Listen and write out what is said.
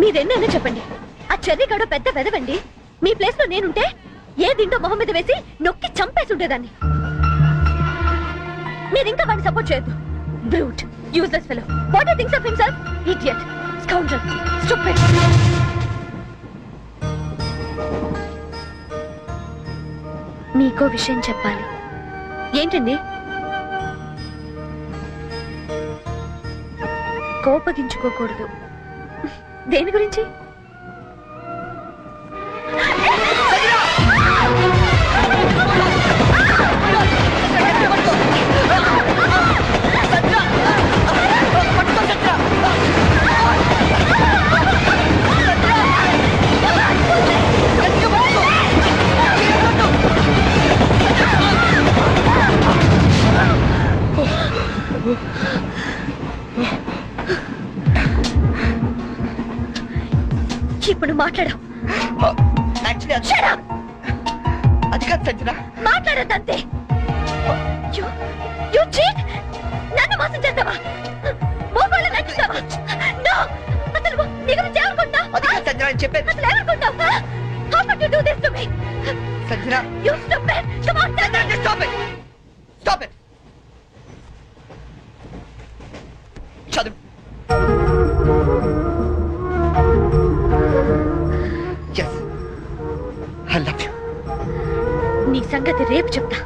మీరెన్నైనా చెప్పండి. ఆ చెర్రీ గడ పెద్ద వెదవండి. మీ ప్లేస్లో నేనుంటే ఏ దిండో మొహం మీద వేసి నొక్కి చంపేసి ఉండేదాన్ని మీరు ఇంకా వాడిని సపోర్ట్ చేయొద్దు. Brute useless fellow what are things of himself idiot scoundrel stupid మీకో విషయం చెప్పాలి. ఏంటండి? కోపగించుకోకూడదు. దేని గురించి? Oh. ఇప్పుడు యాక్చువల్లీ అది కాదు సంజన మాట్లాడద్దంతే! నన్ను మోసం చేస్తావా మోకాళ్ళు నచ్చుతావా No! అసలు నీ గురించి ఏమనుకుంటున్నావు? అది కాదు సంజన నేను చెప్పేది అసలు ఏమనుకుంటున్నావు? How could you do this to me? Sanjana You stupid! Come on, tell me! Stop it stop it చదువు నీ సంగతి రేపు చెప్తా.